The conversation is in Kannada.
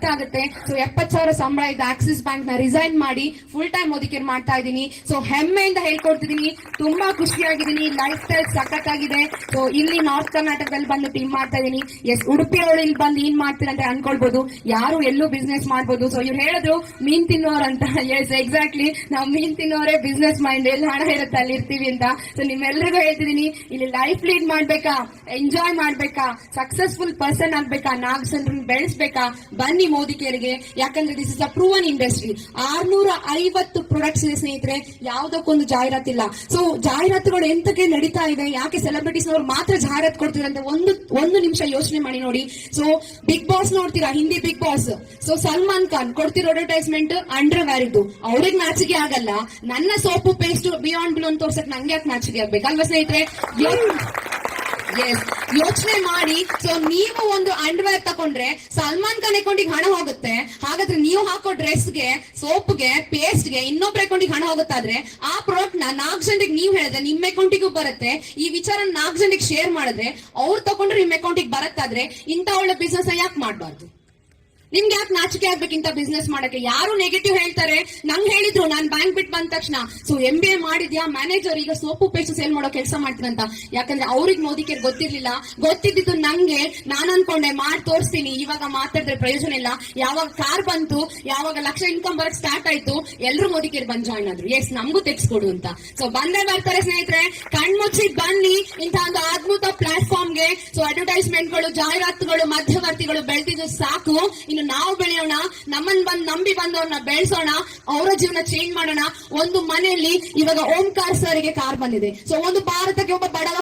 ಅರ್ಥ ಆಗುತ್ತೆ? ಸೊ ಎಪ್ಪತ್ ಸಾವಿರ ಸಂಬಳ ಇದ್ದ ಆಕ್ಸಿಸ್ ಬ್ಯಾಂಕ್ನ ರಿಸೈನ್ ಮಾಡಿ ಫುಲ್ ಟೈಮ್ ಮೋದಿಕೇರ್ ಮಾಡ್ತಾ ಇದ್ದೀನಿ. ಸೊ ಹೆಮ್ಮೆಯಿಂದ ಹೇಳ್ಕೊಡ್ತಿದ್ದೀನಿ. ತುಂಬಾ ಖುಷಿಯಾಗಿದ್ದೀನಿ. ಲೈಫ್ ಸ್ಟೈಲ್ ಸಖತ್ತಾಗಿದೆ ಸೊ ಇಲ್ಲಿ ನಾರ್ತ್ ಕರ್ನಾಟಕದಲ್ಲಿ ಬಂದು ಟೀಮ್ ಮಾಡ್ತಾ ಇದ್ದೀನಿ. ಎಸ್ ಉಡುಪಿ ಅವಳು ಇಲ್ಲಿ ಬಂದು ಏನ್ ಮಾಡ್ತೀರ ಅಂತ ಅನ್ಕೊಳ್ಬಹುದು ಯಾರು ಎಲ್ಲೂ ಬಿಸ್ನೆಸ್ ಮಾಡ್ಬೋದು. ಸೊ ಇವ್ರು ಹೇಳಿದ್ರು, ಮೀನ್ ತಿನ್ನೋರ್ ಅಂತ. ಎಸ್ ಎಕ್ಸಾಕ್ಟ್ಲಿ ನಾವು ಮೀನ್ ತಿನ್ನೋರೇ ಬಿಸ್ನೆಸ್ ಮೈಂಡ್ ಎಲ್ಲಿ ಹಣ ಇರುತ್ತೆ ಅಲ್ಲಿ ಇರ್ತೀವಿ ಅಂತ. ಸೊ ನಿಮ್ಮೆಲ್ರಿಗೂ ಹೇಳ್ತಿದ್ದೀನಿ. ಇಲ್ಲಿ ಲೈಫ್ ಲೀಡ್ ಮಾಡ್ಬೇಕಾ? ಎಂಜಾಯ್ ಮಾಡ್ಬೇಕಾ? ಸಕ್ಸಸ್ಫುಲ್ ಪರ್ಸನ್ ಆಗ್ಬೇಕಾ? ನಾಲ್ಕು ಜನರನ್ನ ಬೆಳೆಸ್ಬೇಕಾ? ಬನ್ನಿ ಮೋದಿ ಕೇರಿಗೆ. ಯಾಕಂದ್ರೆ this is a proven industry ಆರ್ನೂರ ಐವತ್ತು ಪ್ರೊಡಕ್ಟ್ಸ್ ಇದೆ ಸ್ನೇಹಿತರೆ. ಯಾವ್ದಕ್ಕೊಂದು ಜಾಹೀರಾತಿಲ್ಲ ಸೊ ಜಾಹೀರಾತುಗಳು ಎಂತಕ್ಕೆ ನಡೀತಾ ಇದೆ? ಯಾಕೆ ಸೆಲೆಬ್ರಿಟೀಸ್ ನವರು ಮಾತ್ರ ಜಾಹೀರಾತು ಅಂತ ಒಂದು ಒಂದು ನಿಮಿಷ ಯೋಚನೆ ಮಾಡಿ ನೋಡಿ. ಸೊ ಬಿಗ್ ಬಾಸ್ ನೋಡ್ತೀರಾ? Hindi big boss so Salman Khan ಕೊಡ್ತಿರೋ ಅಡ್ವರ್ಟೈಸ್ಮೆಂಟ್ ಅಂಡರ್ ವ್ಯಾರ್ ಇದ್ದು. ಅವ್ರಿಗೆ ನಾಚಿಕೆ ಆಗಲ್ಲ. ನನ್ನ ಸೋಪು ಪೇಸ್ಟ್ ಬಿಯಾಂಡ್ ಬ್ಲೂ ಅಂತ ತೋರ್ಸಕ್ ನಂಗೆ ಯಾಕೆ ನಾಚಿಕೆ ಆಗ್ಬೇಕು ಅಲ್ವಾ ಸ್ನೇಹಿತರೆ ಯೋಚನೆ ಮಾಡಿ ಸೊ ನೀವು ಒಂದು ಅಂಡರ್ವೇರ್ ತಕೊಂಡ್ರೆ ಸಲ್ಮಾನ್ ಖಾನ್ ಅಕೌಂಟಿಗೆ ಹಣ ಹೋಗುತ್ತೆ. ಹಾಗಾದ್ರೆ ನೀವು ಹಾಕೋ ಡ್ರೆಸ್ಗೆ ಸೋಪ್ಗೆ ಪೇಸ್ಟ್ಗೆ ಇನ್ನೊಬ್ರ ಅಕೌಂಟಿಗೆ ಹಣ ಹೋಗುತ್ತಾದ್ರೆ ಆ ಪ್ರಾಡಕ್ಟ್ನ ನಾಲ್ಕು ಜನರಿಗೆ ನೀವು ಹೇಳಿದ್ರೆ ನಿಮ್ಮ ಅಕೌಂಟಿಗೂ ಬರುತ್ತೆ. ಈ ವಿಚಾರ ನಾಲ್ಕು ಜನರಿಗೆ ಶೇರ್ ಮಾಡಿದ್ರೆ ಅವ್ರು ತಗೊಂಡ್ರೆ ನಿಮ್ಮ ಅಕೌಂಟಿಗೆ ಬರುತ್ತಾದ್ರೆ ಇಂತ ಒಳ್ಳೆ ಬಿಸ್ನೆಸ್ ಯಾಕೆ ಮಾಡಬಾರ್ದು? ನಿಮ್ಗೆ ಯಾಕೆ ನಾಚಿಕೆ ಆಗ್ಬೇಕಿಂತ ಬಿಸ್ನೆಸ್ ಮಾಡಕ್ಕೆ? ಯಾರು ನೆಗೆಟಿವ್ ಹೇಳ್ತಾರೆ? ನಂಗೆ ಹೇಳಿದ್ರು, ನಾನು ಬ್ಯಾಂಕ್ ಬಿಟ್ಟು ಬಂದ ತಕ್ಷಣ. ಸೊ ಎಂ ಬಿ ಎ ಮಾಡಿದ್ಯಾ? ಮ್ಯಾನೇಜರ್ ಈಗ ಸೋಪು ಪೇಸ್ಟ್ ಸೇಲ್ ಮಾಡೋ ಕೆಲಸ ಮಾಡ್ತೀನಂತ. ಯಾಕಂದ್ರೆ ಅವ್ರಿಗೆ ಮೋದಿಕೆ ಗೊತ್ತಿರ್ಲಿಲ್ಲ. ಗೊತ್ತಿದ್ದಿದ್ದು ನಂಗೆ. ನಾನು ಅನ್ಕೊಂಡೆ, ಮಾಡಿ, ತೋರಿಸ್ತೀನಿ. ಇವಾಗ ಮಾತಾಡಿದ್ರೆ ಪ್ರಯೋಜನ ಇಲ್ಲ. ಯಾವಾಗ ಕಾರ್ ಬಂತು, ಯಾವಾಗ ಲಕ್ಷ ಇನ್ಕಮ್ ಬರಕ್ ಸ್ಟಾರ್ಟ್ ಆಯ್ತು, ಎಲ್ರು ಮೋದಿಕೇರ್ ಬಂದ್ ಜಾಯ್ನ್ ಆದ್ರು ಎಸ್ ನಮಗೂ ತೆಗ್ಸ್ಕೊಡು ಅಂತ. ಸೊ ಬಂದೇ ಬರ್ತಾರೆ ಸ್ನೇಹಿತರೆ. ಕಣ್ಮುಚ್ಚಿ ಬನ್ನಿ. ಇಂಥ ಒಂದು ಅದ್ಭುತ ಗೆ ಸೊ ಅಡ್ವರ್ಟೈಸ್ಮೆಂಟ್ಗಳು ಜಾಹೀರಾತುಗಳು, ಮಧ್ಯವರ್ತಿಗಳು ಬೆಳೆದಿದ್ದು ಸಾಕು. ಇನ್ನು ನಾವು ಬೆಳೆಯೋಣ, ನಮ್ಮನ್ ಬಂದ್ ನಂಬಿ ಬಂದವ್ರನ್ನ ಬೆಳೆಸೋಣ, ಅವರ ಜೀವನ ಚೇಂಜ್ ಮಾಡೋಣ. ಒಂದು ಮನೆಯಲ್ಲಿ ಇವಾಗ ಓಂಕಾರ್ ಸರ್ಗೆ ಕಾರ್ ಬಂದಿದೆ. ಸೊ ಒಂದು ಭಾರತಕ್ಕೆ ಒಬ್ಬ ಬಡವ